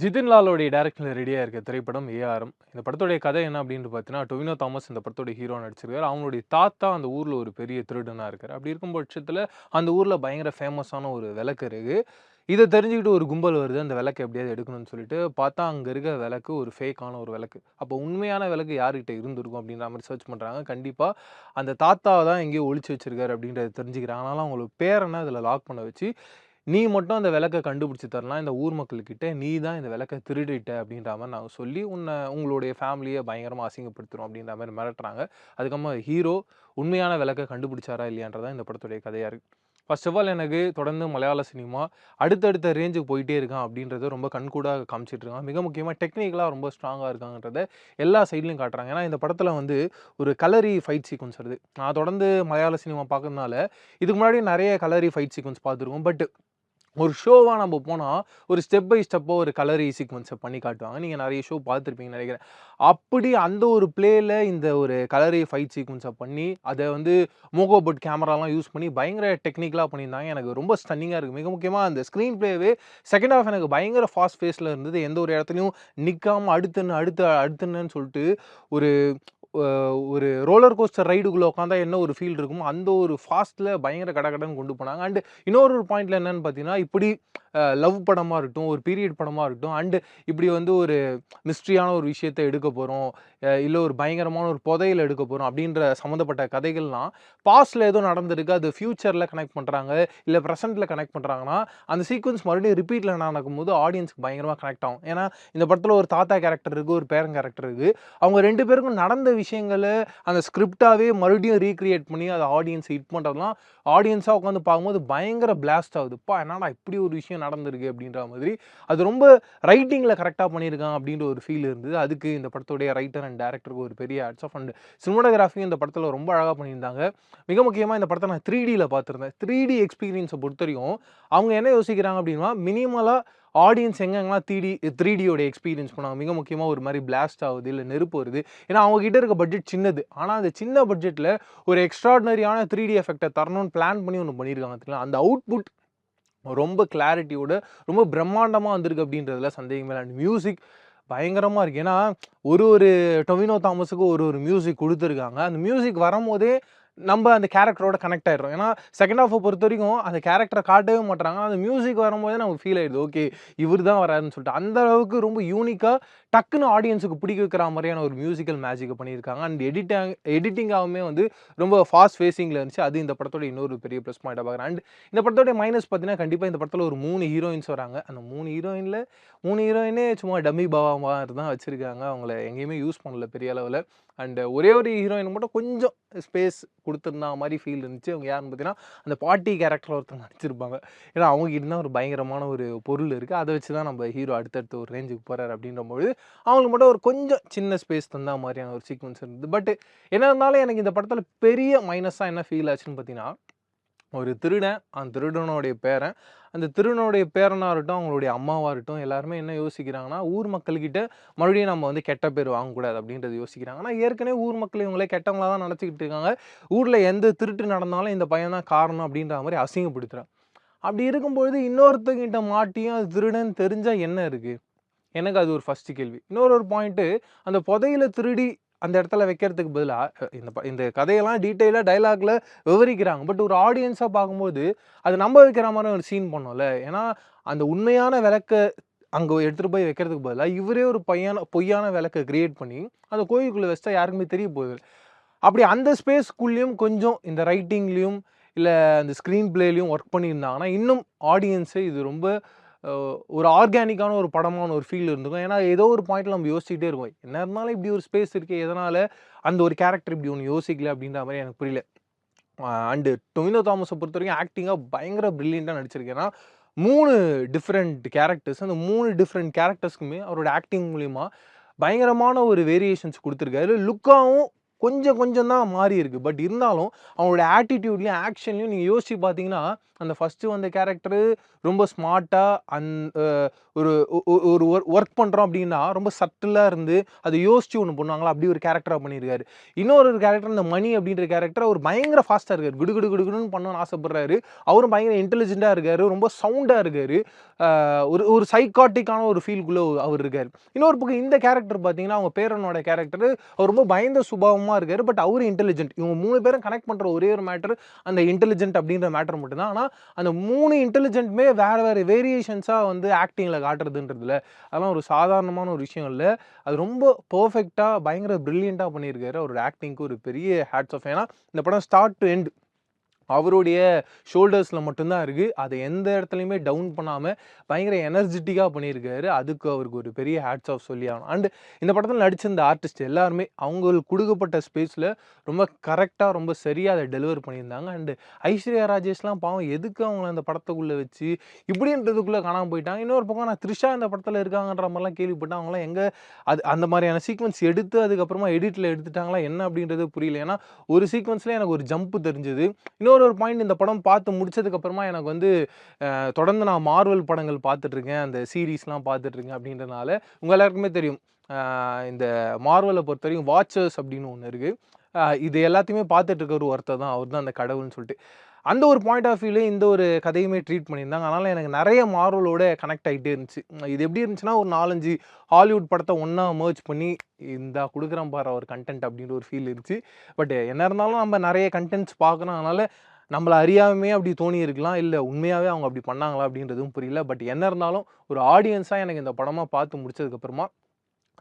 ஜிதின் லாலோடைய டைரக்ஷனில் ரெடியாக இருக்க திரைப்படம் ஏஆர்எம் இந்த படத்துடைய கதை என்ன அப்படின்னு பார்த்தீங்கன்னா டொவினோ தாமஸ் இந்த படத்தோட ஹீரோ நடிச்சிருக்காரு. அவங்களுடைய தாத்தா அந்த ஊரில் ஒரு பெரிய திருடனாக இருக்கார். அப்படி இருக்கும் பட்சத்தில் அந்த ஊரில் பயங்கர ஃபேமஸான ஒரு விளக்கு இருக்குது இதை தெரிஞ்சுக்கிட்டு ஒரு கும்பல் வருது. அந்த விளக்கு எப்படியாவது எடுக்கணும்னு சொல்லிட்டு பார்த்தா அங்கே இருக்க விளக்கு ஒரு ஃபேக்கான ஒரு விளக்கு. அப்போ உண்மையான விளக்கு யார்கிட்ட இருந்திருக்கும் அப்படின்ற மாதிரி சர்ச் பண்ணுறாங்க கண்டிப்பாக அந்த தாத்தாவை தான் எங்கேயோ ஒழிச்சு வச்சிருக்காரு அப்படின்றத தெரிஞ்சுக்கிறாங்க. அதனால அவங்களுக்கு பேரனை அதில் லாக் பண்ண வச்சு நீ மட்டும் அந்த விளக்கை கண்டுபிடிச்சி தரலாம். இந்த ஊர் மக்கள்கிட்ட நீ தான் இந்த விளக்கை திருடிட்ட அப்படின்ற மாதிரி நாங்கள் சொல்லி உன்னை உங்களுடைய ஃபேமிலியை பயங்கரமாக அசிங்கப்படுத்துகிறோம் அப்படின்ற மாதிரி மிரட்டுறாங்க. அதுக்கப்புறமா ஹீரோ உண்மையான விளக்கை கண்டுபிடிச்சாரா இல்லையான்றதான் இந்த படத்துடைய கதையாக இருக்குது ஃபர்ஸ்ட் ஆஃப் ஆல் எனக்கு தொடர்ந்து மலையாள சினிமா அடுத்தடுத்த ரேஞ்சுக்கு போயிட்டே இருக்கான் அப்படின்றத ரொம்ப கண்கூடாக காமிச்சிட்டு மிக முக்கியமாக டெக்னிக்கலாக ரொம்ப ஸ்ட்ராங்காக இருக்காங்கன்றத எல்லா சைட்லையும் காட்டுறாங்க. ஏன்னா இந்த படத்தில் வந்து ஒரு கலரி ஃபைட் சீக்வன்ஸ் வருது. நான் தொடர்ந்து மலையாள சினிமா பார்க்கறதுனால இதுக்கு முன்னாடி நிறைய கலரி ஃபைட் சீக்வன்ஸ் பார்த்துருக்கோம். பட் ஒரு ஷோவாக நம்ம போனால் ஒரு ஸ்டெப் பை ஸ்டெப்பாக ஒரு கலரி சீக்வன்ஸை e பண்ணி காட்டுவாங்க. நீங்கள் நிறைய ஷோ பார்த்துருப்பீங்கன்னு நினைக்கிறேன். அப்படி அந்த ஒரு பிளேயில் இந்த ஒரு கலரி ஃபைட் சீக்வன்ஸை பண்ணி அதை வந்து மோகோபட் கேமராலாம் யூஸ் பண்ணி பயங்கர டெக்னிக்கலாக பண்ணியிருந்தாங்க. எனக்கு ரொம்ப ஸ்டன்னிங்காக இருக்குது மிக முக்கியமாக அந்த ஸ்க்ரீன் பிளேவே செகண்ட் ஆஃப் எனக்கு பயங்கர ஃபாஸ்ட் ஃபேஸில் இருந்தது. எந்த ஒரு இடத்துலையும் நிற்காமல் அடுத்துன்னு அடுத்து அடுத்துன்னு சொல்லிட்டு ஒரு ஒரு ரோலர் கோஸ்டர் ரைடுக்குள்ளே உட்காந்தா என்ன ஒரு ஃபீல் இருக்குமோ அந்த ஒரு ஃபாஸ்ட்டில் பயங்கர கடகடன்னு கொண்டு போனாங்க. அண்டு இன்னொரு ஒரு பாயிண்டில் என்னென்னு பார்த்தீங்கன்னா இப்படி லவ் படமாக இருக்கட்டும் ஒரு பீரியட் படமாக இருக்கட்டும் அண்டு இப்படி வந்து ஒரு மிஸ்ட்ரியான ஒரு விஷயத்தை எடுக்க போகிறோம் இல்லை ஒரு பயங்கரமான ஒரு புதையில் எடுக்க போகிறோம் அப்படின்ற சம்மந்தப்பட்ட கதைகள்லாம் பாஸ்டில் ஏதோ நடந்திருக்கு. அது ஃப்யூச்சரில் கனெக்ட் பண்ணுறாங்க இல்லை ப்ரெசென்ட்டில் கனெக்ட் பண்ணுறாங்கன்னா அந்த சீக்வன்ஸ் மறுபடியும் ரிப்பீட்டில் நடக்கும்போது ஆடியன்ஸுக்கு பயங்கரமாக கனெக்ட் ஆகும். ஏன்னா இந்த படத்தில் ஒரு தாத்தா கேரக்டர் இருக்குது ஒரு பேரன் கேரக்டர் இருக்குது அவங்க ரெண்டு பேருக்கும் நடந்த விஷயங்களை அந்த ஸ்கிரிப்டாகவே மறுபடியும் ரீக்ரியேட் பண்ணி அதை ஆடியன்ஸ் ஹிட் பண்ணுறதுலாம் ஆடியன்ஸாக உட்காந்து பார்க்கும்போது பயங்கர பிளாஸ்ட் ஆகுதுப்பா என்னடா இப்படி ஒரு விஷயம் நடந்திருக்கு? அப்படின்ற மாதிரி. அது ரொம்ப ரைட்டிங்கில் கரெக்டாக பண்ணியிருக்கான் அப்படின்ற ஒரு ஃபீல் இருந்தது. அதுக்கு இந்த படத்துடைய ரைட்டர் அண்ட் டேரக்டருக்கு ஒரு பெரிய ஆட்ஸ் ஆஃப் அண்ட் சினிமோட்டோகிராஃபியும் இந்த படத்தில் ரொம்ப அழகாக பண்ணியிருந்தாங்க. மிக முக்கியமாக இந்த படத்தை நான் த்ரீ டியில் பார்த்துருந்தேன். த்ரீ டி எக்ஸ்பீரியன்ஸை பொறுத்த வரைக்கும் அவங்க என்ன யோசிக்கிறாங்க அப்படின்னா மினிமலாக ஆடியன்ஸ் எங்கெங்கெல்லாம் த்ரீ டி த்ரீ டியோட எக்ஸ்பீரியன்ஸ் பண்ணாங்க மிக முக்கியமாக ஒரு மாதிரி பிளாஸ்ட் ஆகுது இல்லை நெருப்பு வருது. ஏன்னா அவங்க கிட்ட இருக்க பட்ஜெட் சின்னது. ஆனால் அந்த சின்ன பட்ஜெட்டில் ஒரு எக்ஸ்ட்ராடினரியான த்ரீ டி எஃபெக்டை தரணும்னு பிளான் பண்ணி ஒன்று பண்ணியிருக்காங்க தெரியுங்களா? அந்த அவுட்புட் ரொம்ப கிளாரிட்டியோட ரொம்ப பிரம்மாண்டமாக வந்திருக்கு அப்படின்றதுல சந்தேகமே அண்ட் மியூசிக் பயங்கரமாக இருக்குது ஏன்னா ஒரு ஒரு டொவினோ தாமஸுக்கு ஒரு ஒரு மியூசிக் கொடுத்துருக்காங்க. அந்த மியூசிக் வரும்போதே நம்ம அந்த கேரக்டரோட கனெக்ட் ஆகிடும் ஏன்னா செகண்ட் ஹாஃபை பொறுத்த வரைக்கும் அந்த கேரக்டரை காட்டவே மாட்டாங்க அந்த மியூசிக் வரும்போதே நமக்கு ஃபீல் ஆயிடுது. ஓகே இவர் தான் வராருன்னு சொல்லிட்டு. அந்த அளவுக்கு ரொம்ப யூனிக்காக டக்குன்னு ஆடியன்ஸுக்கு பிடிக்க வைக்கிற மாதிரியான ஒரு மியூசிக்கல் மேஜிக்கை பண்ணியிருக்காங்க. அண்ட் எடிட்டிங் எடிட்டிங்காகவுமே வந்து ரொம்ப ஃபாஸ்ட் ஃபேஸிங்கில் இருந்துச்சு. அது இந்த படத்தோட இன்னொரு பெரிய ப்ளஸ் பாயிண்டாக பார்க்குறேன். அண்ட் இந்த படத்தோட மைனஸ் பார்த்தீங்கன்னா கண்டிப்பாக இந்த படத்தில் ஒரு மூணு ஹீரோயின்ஸ் வராங்க. அந்த மூணு ஹீரோயினில் மூணு ஹீரோயினே சும்மா டம்மி பாவா மாதிரி தான் வச்சுருக்காங்க. அவங்கள எங்கேயுமே யூஸ் பண்ணல பெரிய அளவில். அண்ட் ஒரே ஒரு ஹீரோயின் மட்டும் கொஞ்சம் ஸ்பேஸ் கொடுத்துருந்தா மாதிரி ஃபீல் இருந்துச்சு. அவங்க யாருன்னு பார்த்தீங்கன்னா அந்த பாட்டி கேரக்டர் ஒருத்தவங்க நடிச்சிருப்பாங்க. ஏன்னா அவங்க கிட்ட தான் ஒரு பயங்கரமான ஒரு பொருள் இருக்குது அதை வச்சு தான் நம்ம ஹீரோ அடுத்தடுத்த ஒரு ரேஞ்சுக்கு போகிறார் அப்படின்றபோது அவங்களுக்கு மட்டும் ஒரு கொஞ்சம் சின்ன ஸ்பேஸ் தந்தா மாதிரியான ஒரு சீக்வன்ஸ் இருந்தது. பட் என்ன இருந்தாலும் எனக்கு இந்த படத்தில் பெரிய மைனஸாக என்ன ஃபீல் ஆச்சுன்னு பார்த்தீங்கன்னா ஒரு திருடன் அந்த திருடனுடைய பேரன் அந்த திருடனுடைய பேரனாக இருக்கட்டும் அவங்களுடைய அம்மாவாக இருக்கட்டும் எல்லாருமே என்ன யோசிக்கிறாங்கன்னா ஊர் மக்கள்கிட்ட மறுபடியும் நம்ம வந்து கெட்ட பேர் வாங்கக்கூடாது அப்படின்றது யோசிக்கிறாங்க. ஆனால் ஏற்கனவே ஊர் மக்கள் இவங்களே கெட்டவங்களா தான் நினச்சிக்கிட்டு இருக்காங்க. ஊரில் எந்த திருட்டு நடந்தாலும் இந்த பையன் தான் காரணம் அப்படின்ற மாதிரி அசிங்கப்படுத்துகிறான் அப்படி இருக்கும்பொழுது இன்னொருத்தங்கிட்ட மாட்டியும் அது திருடன் தெரிஞ்சால் என்ன இருக்குது எனக்கு அது ஒரு ஃபஸ்ட்டு கேள்வி. இன்னொரு ஒரு பாயிண்ட்டு அந்த புதையில திருடி அந்த இடத்துல வைக்கிறதுக்கு பதிலாக இந்த ப- இந்த கதையெல்லாம் டீட்டெயிலாக டைலாகில் விவரிக்கிறாங்க. பட் ஒரு ஆடியன்ஸாக பார்க்கும்போது அது நம்ப வைக்கிற மாதிரி ஒரு சீன் பண்ணோம்ல. ஏன்னா அந்த உண்மையான விளக்க அங்கே எடுத்துகிட்டு போய் வைக்கிறதுக்கு பதிலாக இவரே ஒரு பையான பொய்யான விளக்கை கிரியேட் பண்ணி அந்த கோயிலுக்குள்ளே வச்சா யாருக்குமே தெரிய போகுது அப்படி அந்த ஸ்பேஸ்க்குள்ளேயும் கொஞ்சம் இந்த ரைட்டிங்லேயும் இல்லை அந்த ஸ்க்ரீன் பிளேலையும் ஒர்க் பண்ணியிருந்தாங்கன்னா இன்னும் ஆடியன்ஸு இது ரொம்ப ஒரு ஆர்கானிக்கான ஒரு படமான ஒரு ஃபீல் இருந்திருக்கும். ஏன்னா ஏதோ ஒரு பாயிண்ட்டில் நம்ம யோசிச்சுட்டே இருக்கோம் என்ன இருந்தாலும் இப்படி ஒரு ஸ்பேஸ் இருக்குது எதனால் அந்த ஒரு கேரக்டர் இப்படி ஒன்று யோசிக்கல அப்படின்ற மாதிரி எனக்கு புரியல. அண்டு டொமினோ தாமஸை பொறுத்த வரைக்கும் ஆக்டிங்காக பயங்கர ப்ரில்லியண்ட்டாக நடிச்சிருக்கேன் மூணு டிஃப்ரெண்ட் கேரக்டர்ஸ் அந்த மூணு டிஃப்ரெண்ட் கேரக்டர்ஸ்க்குமே அவரோட ஆக்டிங் மூலிமா பயங்கரமான ஒரு வேரியேஷன்ஸ் கொடுத்துருக்காரு. லுக்காகவும் கொஞ்சம் கொஞ்சம் தான் மாறி இருக்கு. பட் இருந்தாலும் அவங்களோட ஆட்டிடியூட்லையும் ஆக்ஷன்லையும் நீங்கள் யோசிச்சு பார்த்தீங்கன்னா அந்த ஃபஸ்ட்டு வந்த கேரக்டரு ரொம்ப ஸ்மார்ட்டாக அந் ஒரு ஒரு ஒர்க் பண்ணுறோம் அப்படின்னா ரொம்ப சட்டிலாக இருந்து அதை யோசிச்சு ஒன்று பண்ணுவாங்களா? அப்படி ஒரு கேரக்டராக பண்ணியிருக்காரு. இன்னொரு ஒரு கேரக்டர் இந்த மணி அப்படின்ற கேரக்டர் அவர் பயங்கர ஃபாஸ்ட்டாக இருக்கார். குடு குடு குடுகுடுன்னு பண்ணணும்னு ஆசைப்படுறாரு. அவரும் பயங்கர இன்டெலிஜென்ட்டாக இருக்கார். ரொம்ப சவுண்டாக இருக்கார். ஒரு ஒரு சைக்காட்டிக்கான ஒரு ஃபீல்குள்ளே அவர் இருக்கார். இன்னொரு பக்கம் இந்த கேரக்டர் பார்த்தீங்கன்னா அவங்க பேரனோட கேரக்டர் அவர் ரொம்ப பயந்த சுபாவமாக இருக்காரு. பட் அவர் இன்டெலிஜென்ட் இவங்க மூணு பேரும் கனெக்ட் பண்ணுற ஒரே ஒரு மேட்டர் அந்த இன்டெலிஜென்ட் அப்படின்ற மேட்டர் மட்டும்தான் ஆனால் அந்த மூணு இன்டெலிஜென்ட்டுமே வேறு வேறு வேரியேஷன்ஸாக வந்து ஆக்டிங்கில் காட்டுறதுன்றதுல அதெல்லாம் ஒரு சாதாரணமான ஒரு விஷயம் இல்லை. அது ரொம்ப பர்ஃபெக்டாக பயங்கர ப்ரில்லியண்ட்டாக பண்ணியிருக்காரு. அவரோட ஆக்டிங்க்கு ஒரு பெரிய ஹேட்ஸ் ஆஃப் ஏன்னா இந்த படம் ஸ்டார்ட் டு எண்ட் அவருடைய ஷோல்டர்ஸில் மட்டும்தான் இருக்குது அதை எந்த இடத்துலையுமே டவுன் பண்ணாமல் பயங்கர எனர்ஜெட்டிக்காக பண்ணியிருக்காரு. அதுக்கு அவருக்கு ஒரு பெரிய ஹேட்ஸ் ஆஃப் சொல்லி ஆகணும். அண்டு இந்த படத்தில் நடிச்சிருந்த ஆர்டிஸ்ட் எல்லாருமே அவங்களுக்கு கொடுக்கப்பட்ட ஸ்பேஸில் ரொம்ப கரெக்டாக ரொம்ப சரியாக அதை டெலிவர் பண்ணியிருந்தாங்க. அண்டு ஐஸ்வர்யா ராஜேஷ்லாம் பாவம் எதுக்கு அவங்கள அந்த படத்துக்குள்ளே வச்சு இப்படின்றதுக்குள்ளே காணாமல் போயிட்டாங்க. இன்னொரு பக்கம் நான் த்ரிஷா இந்த படத்தில் இருக்காங்கன்ற மாதிரிலாம் கேள்விப்பட்டேன். அவங்களாம் எங்கே அது அந்த மாதிரியான சீக்வன்ஸ் எடுத்து அதுக்கப்புறமா எடிட்டில் எடுத்துட்டாங்களா என்ன அப்படின்றது புரியல. ஏன்னா ஒரு சீக்வன்ஸில் எனக்கு ஒரு ஜம்ப் தெரிஞ்சது. இன்னொரு ஒரு பாயிண்ட் இந்த படம் பார்த்து முடிச்சதுக்கப்புறமா எனக்கு வந்து தொடர்ந்து நான் மார்வல் படங்கள் பார்த்துட்ருக்கேன். அந்த சீரீஸ்லாம் பார்த்துட்ருக்கேன் அப்படின்றனால உங்கள் எல்லாருக்குமே தெரியும். இந்த மார்வலை பொறுத்த வரைக்கும் வாட்சர்ஸ் அப்படின்னு ஒன்று இருக்குது இது எல்லாத்தையுமே பார்த்துட்டு இருக்க ஒரு ஒருத்தர் தான். அவர் தான் அந்த கடவுள்னு சொல்லிட்டு. அந்த ஒரு பாயிண்ட் ஆஃப் வியூலே இந்த ஒரு கதையுமே ட்ரீட் பண்ணியிருந்தாங்க. அதனால் எனக்கு நிறைய மார்வலோட கனெக்ட் ஆகிட்டே இருந்துச்சு. இது எப்படி இருந்துச்சுன்னா ஒரு நாலஞ்சு ஹாலிவுட் படத்தை ஒன்றா மர்ச் பண்ணி இந்த கொடுக்குறேன் பாரு ஒரு கண்டென்ட் அப்படின்ற ஒரு ஃபீல் இருந்துச்சு. பட் என்ன இருந்தாலும் நம்ம நிறைய கண்டென்ட்ஸ் பார்க்குறோம் அதனால் நம்மளை அறியாமே அப்படி தோணி இருக்கலாம். இல்லை உண்மையாகவே அவங்க அப்படி பண்ணாங்களா அப்படின்றதும் புரியல. பட் என்ன இருந்தாலும் ஒரு ஆடியன்ஸாக எனக்கு இந்த படமாக பார்த்து முடிச்சதுக்கப்புறமா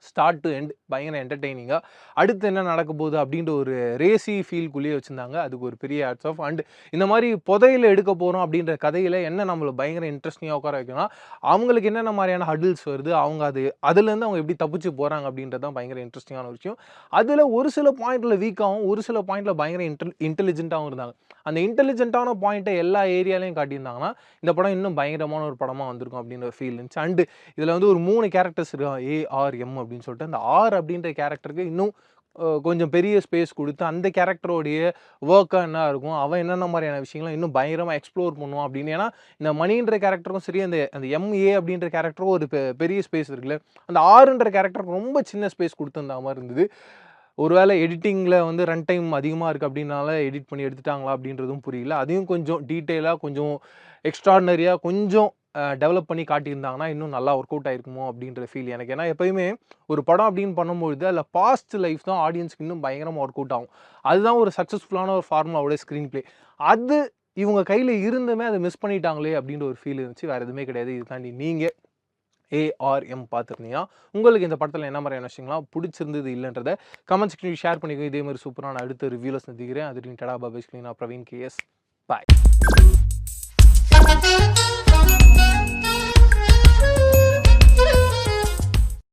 ஸ்டார்ட் டு எண்ட் பயங்கர என்டர்டெய்னிங்காக அடுத்து என்ன நடக்க போகுது அப்படின்ற ஒரு ரேசி ஃபீல்குள்ளேயே வச்சுருந்தாங்க. அதுக்கு ஒரு பெரிய ஆட்ஸ் ஆஃப் அண்ட் இந்த மாதிரி புதையில எடுக்க போகிறோம் அப்படின்ற கதையில் என்ன நம்மளை பயங்கர இன்ட்ரெஸ்டிங்காக உட்கார வைக்கணும்னா அவங்களுக்கு என்னென்ன மாதிரியான ஹடில்ஸ் வருது அவங்க அது அதுலேருந்து அவங்க எப்படி தப்பிச்சு போகிறாங்க அப்படின்றது தான் பயங்கர இன்ட்ரெஸ்டிங்கான ஒரு விஷயம். அதில் ஒரு சில பாயிண்டில் வீக்காகவும் ஒரு சில பாயிண்டில் பயங்கர இன்டெல் இன்டெலிஜென்ட்டாகவும் இருந்தாங்க. அந்த இன்டெலிஜென்ட்டான பாயிண்ட்டை எல்லா ஏரியாலையும் காட்டியிருந்தாங்கன்னா இந்த படம் இன்னும் பயங்கரமான ஒரு படமாக வந்திருக்கும் அப்படின்ற ஃபீல் இருந்துச்சு. அண்டு இதில் வந்து ஒரு மூணு கேரக்டர்ஸ் இருக்கும் ஏஆர்எம் அப்படின்னு அப்படின்னு சொல்லிட்டு அந்த ஆர் அப்படின்ற கேரக்டருக்கு இன்னும் கொஞ்சம் பெரிய ஸ்பேஸ் கொடுத்து அந்த கேரக்டரோடைய ஒர்க்காக என்ன இருக்கும் அவன் என்னென்ன மாதிரியான விஷயங்களும் இன்னும் பயங்கரமாக எக்ஸ்ப்ளோர் பண்ணுவான் அப்படின்னு. ஏன்னா இந்த மணின்ற கேரக்டரும் சரி அந்த அந்த எம்ஏ அப்படின்ற கேரக்டரும் ஒரு பெ- பெரிய ஸ்பேஸ் இருக்குல்ல. அந்த ஆறுன்ற கேரக்டருக்கு ரொம்ப சின்ன ஸ்பேஸ் கொடுத்துருந்த மாதிரி இருந்தது. ஒருவேளை எடிட்டிங்கில் வந்து ரன் டைம் அதிகமாக இருக்குது அப்படின்னால எடிட் பண்ணி எடுத்துட்டாங்களா அப்படின்றதும் புரியல. அதையும் கொஞ்சம் டீட்டெயிலாக கொஞ்சம் எக்ஸ்ட்ராடனரியாக கொஞ்சம் டெவலப் பண்ணி காட்டியிருந்தாங்கன்னா இன்னும் நல்லா ஒர்க் அவுட் ஆயிருக்குமோ அப்படின்ற ஃபீல் எனக்கு. ஏன்னா எப்பயுமே ஒரு படம் அப்படின்னு பண்ணும்பொழுது அதில் பாஸ்ட் லைஃப் தான் ஆடியன்ஸ்க்கு இன்னும் பயங்கரமாக ஒர்க் அவுட் ஆகும். அதுதான் ஒரு சக்ஸஸ்ஃபுல்லான ஒரு ஃபார்முலாவோட ஸ்க்ரீன் ப்ளே அது இவங்க கையில் இருந்துமே அதை மிஸ் பண்ணிட்டாங்களே அப்படின்ற ஒரு ஃபீல் இருந்துச்சு. வேறு எதுவுமே கிடையாது. இதுக்காண்டி நீங்கள் ஏஆர்எம் பார்த்துருந்தீங்கன்னா உங்களுக்கு இந்த படத்தில் என்ன மாதிரியான விஷயங்களாம் பிடிச்சிருந்தது இல்லைன்றதை கமெண்ட் செக்ஷன் ஷேர் பண்ணிக்கோ இதே மாதிரி சூப்பரான அடுத்த ரிவ்யூவில் சந்திக்கிறேன். அது டடா பாபேஷ் நான் பிரவீன் கேஎஸ் பாய்